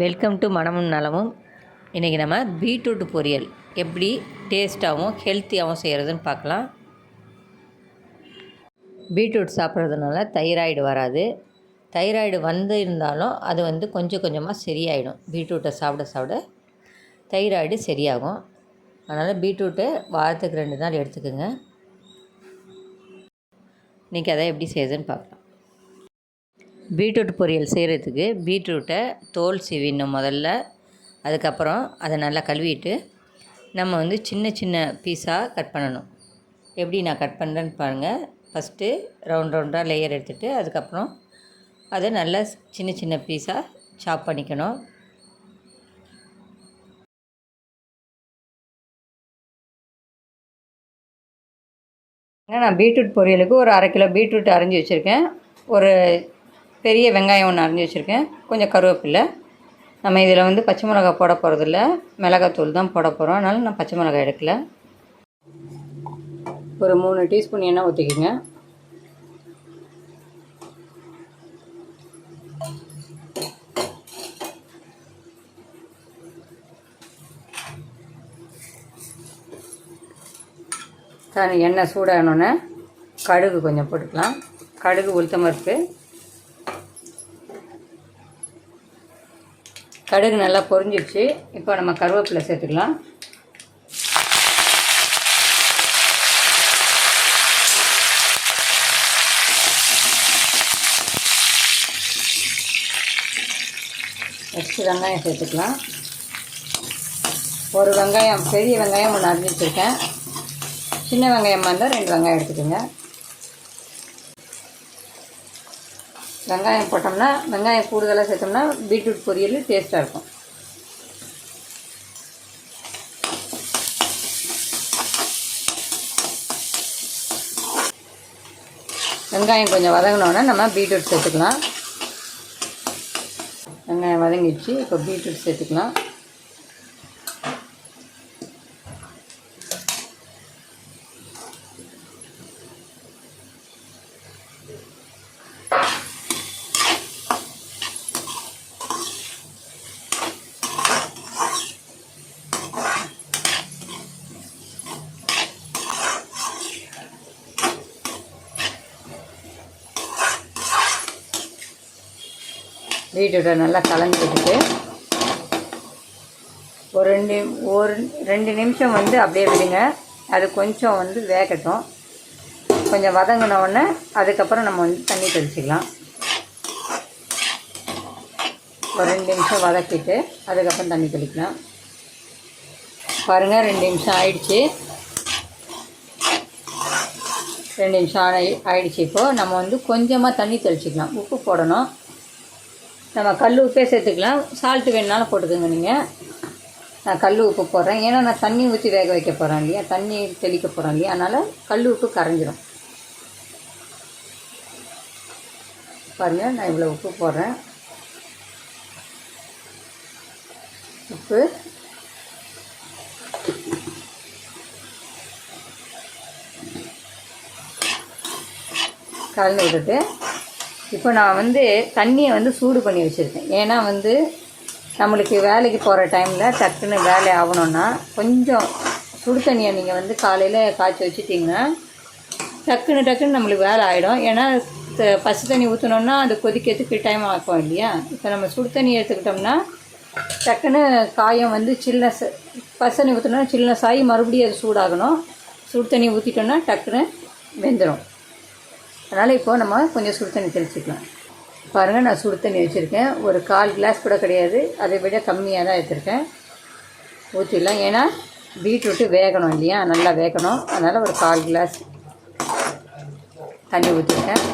Welcome to மனமும் நலமும். இன்றைக்கி நம்ம பீட்ரூட் பொரியல் எப்படி டேஸ்ட்டாகவும் ஹெல்த்தியாகவும் செய்கிறதுன்னு பார்க்கலாம். பீட்ரூட் சாப்பிட்றதுனால தைராய்டு வராது. தைராய்டு வந்து இருந்தாலும் அது வந்து கொஞ்சம் கொஞ்சமாக சரியாயிடும். பீட்ரூட்டை சாப்பிட சாப்பிட தைராய்டு சரியாகும். அதனால் பீட்ரூட்டை வாரத்துக்கு ரெண்டு நாள் எடுத்துக்கோங்க. இன்றைக்கி அதை எப்படி செய்யுதுன்னு பார்க்கலாம். பீட்ரூட் பொரியல் செய்கிறதுக்கு பீட்ரூட்டை தோல் சீவிடணும் முதல்ல. அதுக்கப்புறம் அதை நல்லா கழுவிட்டு நம்ம வந்து சின்ன சின்ன பீஸாக கட் பண்ணணும். எப்படி நான் கட் பண்ணுறேன்னு பாருங்கள் ஃபஸ்ட்டு ரவுண்ட் ரவுண்டாக லேயர் எடுத்துகிட்டு அதுக்கப்புறம் அதை நல்லா சின்ன சின்ன பீஸாக சாப் பண்ணிக்கணும். நான் பீட்ரூட் பொரியலுக்கு ஒரு அரை கிலோ பீட்ரூட் அரைஞ்சி வச்சுருக்கேன். ஒரு பெரிய வெங்காயம் ஒன்று அரைஞ்சி வச்சுருக்கேன். கொஞ்சம் கருவேப்பில்லை நம்ம இதில் வந்து பச்சை மிளகாய் போட போகிறதில்ல மிளகாத்தூள் தான் போட போகிறோம் அதனால் நான் பச்சை மிளகாய் எடுக்கல. ஒரு மூணு டீஸ்பூன் எண்ணெய் ஊற்றிக்கிங்க தனி எண்ணெய் சூடானோன்னே கடுகு கொஞ்சம் போட்டுக்கலாம். கடுகு உளுத்தம் பருப்பு கடுகு நல்லா பொரிஞ்சிடுச்சு இப்போ நம்ம கருவேப்பிலை சேர்த்துக்கலாம். நெக்ஸ்ட்டு வெங்காயம் சேர்த்துக்கலாம். ஒரு வெங்காயம் பெரிய வெங்காயம் ஒன்று அரிஞ்சு வச்சுருக்கேன் சின்ன வெங்காயமாக இருந்தால் ரெண்டு வெங்காயம் எடுத்துக்கோங்க. வெங்காயம் போட்டோம்னா வெங்காயம் கூடுதலாக சேர்த்தோம்னா பீட்ரூட் பொரியல் டேஸ்ட்டாக இருக்கும். வெங்காயம் கொஞ்சம் வதங்கினோன்னே நம்ம பீட்ரூட் சேர்த்துக்கலாம். வெங்காயம் வதங்கிடுச்சு இப்போ பீட்ரூட் சேர்த்துக்கலாம். பீட்ரூட்டை நல்லா கலந்து விட்டுட்டு ஒரு ரெண்டு ஒரு ரெண்டு நிமிஷம் வந்து அப்படியே விடுங்க. அது கொஞ்சம் வந்து வேகட்டும். கொஞ்சம் வதங்கினோடனே அதுக்கப்புறம் நம்ம வந்து தண்ணி தெளிச்சிக்கலாம். ஒரு ரெண்டு நிமிஷம் வதக்கிட்டு அதுக்கப்புறம் தண்ணி தெளிக்கலாம். பாருங்கள் ரெண்டு நிமிஷம் ஆயிடுச்சு. ரெண்டு நிமிஷம் ஆன ஆயிடுச்சு இப்போது நம்ம வந்து கொஞ்சமாக தண்ணி தெளிச்சிக்கலாம். உப்பு போடணும். நம்ம கல் உப்பே சேர்த்துக்கலாம். சால்ட்டு வேணுனாலும் போட்டுக்கோங்க நீங்கள் நான் கல் உப்பு போடுறேன். ஏன்னா நான் தண்ணி ஊற்றி வேக வைக்க போகிறேன் இல்லையா? தண்ணி தெளிக்க போகிறேன் இல்லையா? அதனால் கல் உப்பு கரைஞ்சிரும். பாருங்கள் நான் இவ்வளோ உப்பு போடுறேன். உப்பு. கலந்து விட்டுட்டு இப்போ நான் வந்து தண்ணியை வந்து சூடு பண்ணி வச்சுருக்கேன். ஏன்னா வந்து நம்மளுக்கு வேலைக்கு போகிற டைமில் டக்குன்னு வேலை ஆகணுன்னா கொஞ்சம் சுடு தண்ணியை நீங்கள் வந்து காலையில் காய்ச்சி வச்சுட்டிங்கன்னா டக்குன்னு டக்குன்னு நம்மளுக்கு வேலை ஆகிடும் ஏன்னா த- பச்சை தண்ணி ஊற்றினோன்னா அது கொதிக்கிறதுக்கு டைம் ஆகும் இல்லையா? இப்போ நம்ம சுடு தண்ணி எடுத்துக்கிட்டோம்னா டக்குன்னு காயம் வந்து சில்னஸ் பச்சை தண்ணி ஊற்றினோன்னா சில்னஸ் ஆகி மறுபடியும் அது சூடாகணும். சுடு தண்ணி ஊற்றிட்டோம்னா டக்குன்னு வெந்துடும் அதனால் இப்போது நம்ம கொஞ்சம் சுடு தண்ணி தெளிச்சிக்கலாம். பாருங்கள் நான் சுடு தண்ணி வச்சுருக்கேன். ஒரு கால் கிளாஸ் கூட கிடையாது. அதை விட கம்மியாக தான் எடுத்துருக்கேன். ஊற்றிடலாம் ஏன்னா பீட்ரூட்டு வேகணும் இல்லையா? நல்லா வேகணும். அதனால் ஒரு கால் கிளாஸ் தண்ணி ஊற்றிருக்கேன்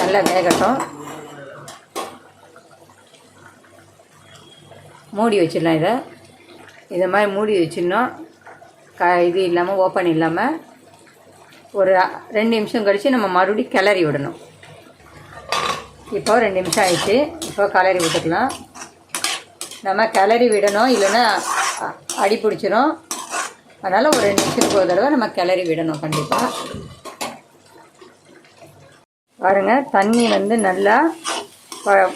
நல்லா வேகட்டும். மூடி வச்சிடலாம் இதை. இதை மாதிரி மூடி வச்சிடணும். க இது இல்லாமல் ஓப்பன் இல்லாமல் ஒரு ரெண்டு நிமிஷம் கழித்து நம்ம மறுபடியும் கிளறி விடணும். இப்போ ரெண்டு நிமிஷம் ஆயிடுச்சு. இப்போ கிளறி விட்டுக்கலாம். நம்ம கிளறி விடணும் இல்லைன்னா அடி பிடிச்சிரும். அதனால் ஒரு ரெண்டு நிமிஷத்துக்கு ஒரு தடவை நம்ம கிளறி விடணும் கண்டிப்பாக பாருங்கள் தண்ணி வந்து நல்லா ப-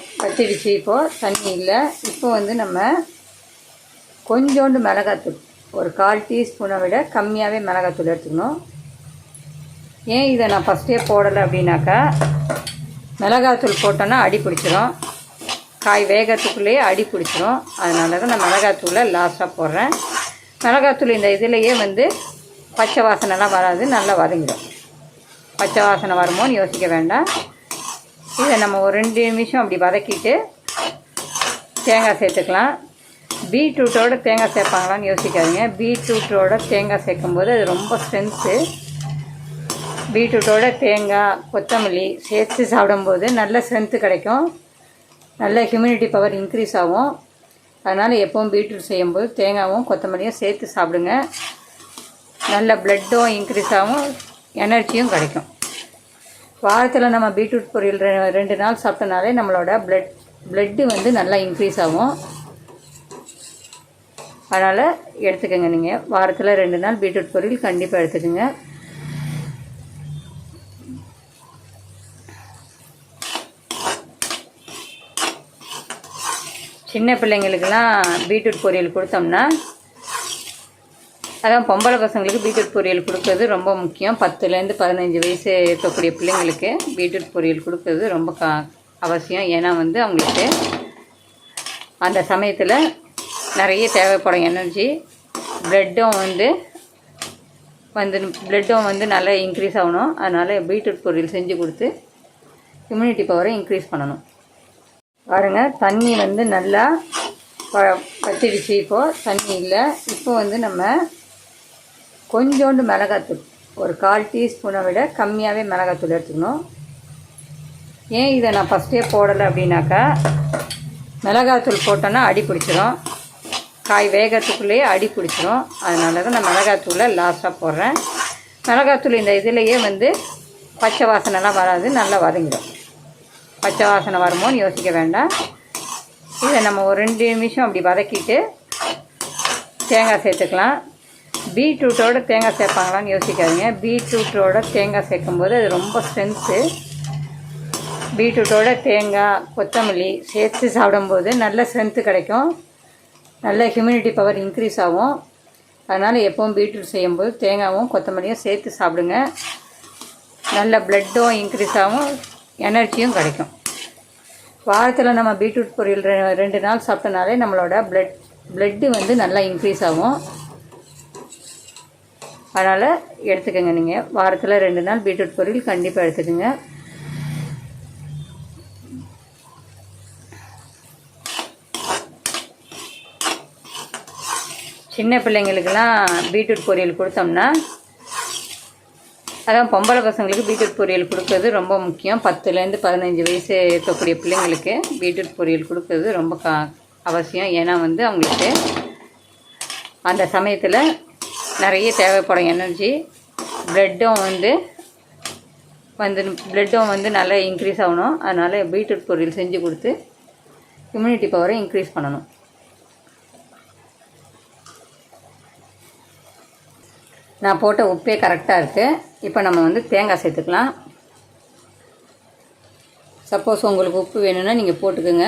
இப்போது தண்ணி இல்லை. இப்போ வந்து நம்ம கொஞ்சோண்டு மிளகாத்தூள் ஒரு கால் டீஸ்பூனை விட கம்மியாகவே மிளகாத்தூள் எடுத்துக்கணும். ஏன் இதை நான் ஃபஸ்ட்டே போடலை அப்படின்னாக்கா மிளகாத்தூள் போட்டோன்னா அடி பிடிச்சிரும். காய் வேகத்துக்குள்ளேயே அடி பிடிச்சிரும். அதனால தான் நான் மிளகாத்தூளை லாஸ்ட்டாக போடுறேன். மிளகாத்தூள் இந்த இதுலேயே வந்து பச்சை வாசனைலாம் வராது நல்லா வதங்கிடும். பச்சை வாசனை வருமோன்னு யோசிக்க வேண்டாம். இதை நம்ம ஒரு ரெண்டு நிமிஷம் அப்படி வதக்கிட்டு தேங்காய் சேர்த்துக்கலாம். பீட்ரூட்டோட தேங்காய் சேர்ப்பாங்களான்னு யோசிக்காதீங்க. பீட்ரூட்டோட தேங்காய் சேர்க்கும்போது அது ரொம்ப ஸ்ட்ரென்த்து பீட்ரூட்டோட தேங்காய் கொத்தமல்லி சேர்த்து சாப்பிடும்போது நல்ல ஸ்ட்ரென்த்து கிடைக்கும். நல்ல ஹியூமினிட்டி பவர் இன்க்ரீஸ் ஆகும். அதனால் எப்பவும் பீட்ரூட் செய்யும்போது தேங்காயும் கொத்தமல்லியும் சேர்த்து சாப்பிடுங்க. நல்ல ப்ளட்டும் இன்க்ரீஸ் ஆகும். எனர்ஜியும் கிடைக்கும். வாரத்தில் நம்ம பீட்ரூட் பொரியல் ரெ- ரெண்டு நாள் சாப்பிட்டனாலே நம்மளோட ப்ளட் ப்ளட்டு வந்து நல்லா இன்க்ரீஸ் ஆகும். அதனால் எடுத்துக்கோங்க நீங்கள் வாரத்தில் ரெண்டு நாள் பீட்ரூட் பொரியல் கண்டிப்பாக எடுத்துக்கோங்க. சின்ன பிள்ளைங்களுக்கெல்லாம் பீட்ரூட் பொரியல் கொடுத்தோம்னா அதான் பொம்பளை பசங்களுக்கு பீட்ரூட் பொரியல் கொடுக்கறது ரொம்ப முக்கியம். பத்துலேருந்து பதினஞ்சு வயசு இருக்கக்கூடிய பிள்ளைங்களுக்கு பீட்ரூட் பொரியல் கொடுக்கறது ரொம்ப கா அவசியம். ஏன்னா வந்து அவங்களுக்கு அந்த சமயத்தில் நிறைய தேவைப்படும் எனர்ஜி. ப்ளட்டும் வந்து வந்து ப்ளட்டும் வந்து நல்லா இன்க்ரீஸ் ஆகணும். அதனால் பீட்ரூட் பொரியல் செஞ்சு கொடுத்து இம்யூனிட்டி பவரை இன்க்ரீஸ் பண்ணணும். பாருங்க தண்ணி வந்து நல்லா ப- வத்திடுச்சு இப்போது தண்ணி இல்லை. இப்போ வந்து நம்ம கொஞ்சோண்டு மிளகாத்தூள் ஒரு கால் டீஸ்பூனை விட கம்மியாகவே மிளகாத்தூள் எடுத்துக்கணும். ஏன் இதை நான் ஃபஸ்ட்டே போடலை அப்படின்னாக்கா மிளகாத்தூள் போட்டோன்னா அடி பிடிச்சிரும். காய் வேகத்துக்குள்ளேயே அடி பிடிச்சிரும். அதனால தான் நான் மிளகாத்தூளை லாஸ்ட்டாக போடுறேன். மிளகாத்தூள் இந்த இதுலேயே வந்து பச்சை வாசனைலாம் வராது நல்லா வதங்கிடும். பச்சை வாசனை வருமோன்னு யோசிக்க வேண்டாம். இதை நம்ம ஒரு ரெண்டு நிமிஷம் அப்படி வதக்கிட்டு தேங்காய் சேர்த்துக்கலாம். பீட்ரூட்டோட தேங்காய் சேர்ப்பாங்களான்னு யோசிக்காதீங்க. பீட்ரூட்டோட தேங்காய் சேர்க்கும்போது அது ரொம்ப ஸ்ட்ரென்த்து பீட்ரூட்டோட தேங்காய் கொத்தமல்லி சேர்த்து சாப்பிடும்போது நல்ல ஸ்ட்ரென்த்து கிடைக்கும். நல்ல ஹியூமினிட்டி பவர் இன்க்ரீஸ் ஆகும். அதனால் எப்பவும் பீட்ரூட் செய்யும்போது தேங்காயும் கொத்தமல்லியும் சேர்த்து சாப்பிடுங்க. நல்ல ப்ளட்டும் இன்க்ரீஸ் ஆகும். எனர்ஜியும் கிடைக்கும். வாரத்தில் நம்ம பீட்ரூட் பொரியல் ரெ- ரெண்டு நாள் சாப்பிட்டனாலே நம்மளோட பிளட் பிளட்டு வந்து நல்லா இன்க்ரீஸ் ஆகும். அதனால் எடுத்துக்கோங்க நீங்கள் வாரத்தில் ரெண்டு நாள் பீட்ரூட் பொரியல் கண்டிப்பாக எடுத்துக்கோங்க. சின்ன பிள்ளைங்களுக்கெல்லாம் பீட்ரூட் பொரியல் கொடுத்தோம்னா அதான் பொம்பளை பசங்களுக்கு பீட்ரூட் பொரியல் கொடுக்கறது ரொம்ப முக்கியம். பத்துலேருந்து பதினஞ்சு வயசு இருக்கக்கூடிய பிள்ளைங்களுக்கு பீட்ரூட் பொரியல் கொடுக்கறது ரொம்ப கா அவசியம். ஏன்னா வந்து அவங்களுக்கு அந்த சமயத்தில் நிறைய தேவைப்படும் எனர்ஜி. ப்ளட்டும் வந்து வந்து ப்ளட்டும் வந்து நல்லா இன்க்ரீஸ் ஆகணும். அதனால் பீட்ரூட் பொரியல் செஞ்சு கொடுத்து இம்யூனிட்டி பவரை இன்க்ரீஸ் பண்ணணும். நான் போட்ட உப்பே கரெக்டாக இருக்குது இப்போ நம்ம வந்து தேங்காய் சேர்த்துக்கலாம். சப்போஸ் உங்களுக்கு உப்பு வேணும்னா நீங்கள் போட்டுக்கோங்க.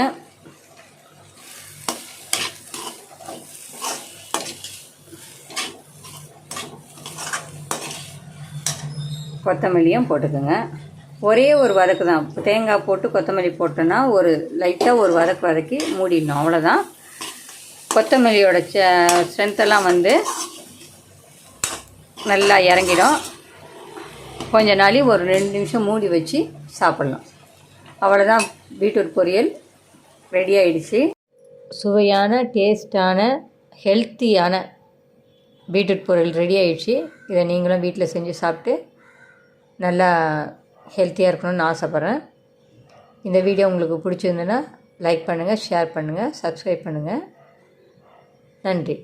கொத்தமல்லியும் போட்டுக்கோங்க. ஒரே ஒரு வதக்கு தான். தேங்காய் போட்டு கொத்தமல்லி போட்டோன்னா ஒரு லைட்டாக ஒரு வதக்கு வதக்கி மூடிடணும். அவ்வளோதான் கொத்தமல்லியோட ஸ்ட்ரென்த்தெல்லாம் வந்து நல்லா இறங்கிடும். கொஞ்ச நாளி ஒரு ரெண்டு நிமிஷம் மூடி வச்சு சாப்பிட்லாம் அவ்வளோதான் பீட்ரூட் பொரியல் ரெடி ஆயிடுச்சு. சுவையான டேஸ்டான ஹெல்த்தியான பீட்ரூட் பொரியல் ரெடி ஆயிடுச்சு. இதை நீங்களும் வீட்டில் செஞ்சு சாப்பிட்டு நல்லா ஹெல்த்தியாக இருக்கணும்னு ஆசைப்பட்றேன். இந்த வீடியோ உங்களுக்கு பிடிச்சிருந்ததுன்னா லைக் பண்ணுங்கள் ஷேர் பண்ணுங்கள் சப்ஸ்கிரைப் பண்ணுங்கள் நன்றி.